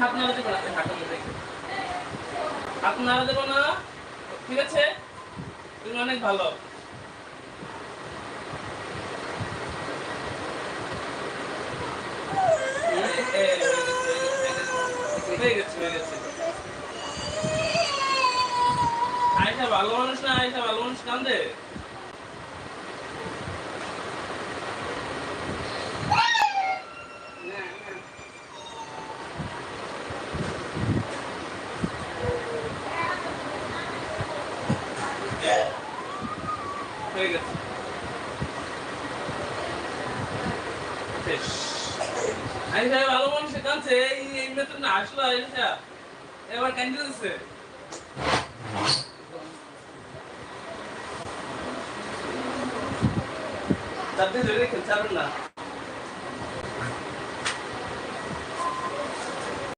হাত দেবো না নাড়া দেবো ভালো মানুষ না আয়সা ভালো মানুষ কান্দে? হয়ে গেছে। শেষ। আয়সা ভালো মানুষ কান্দছে এই এই মেয়ে না আসলো আয়সা এবার কান্দে দিচ্ছে চারটে ধরে খেলতে না।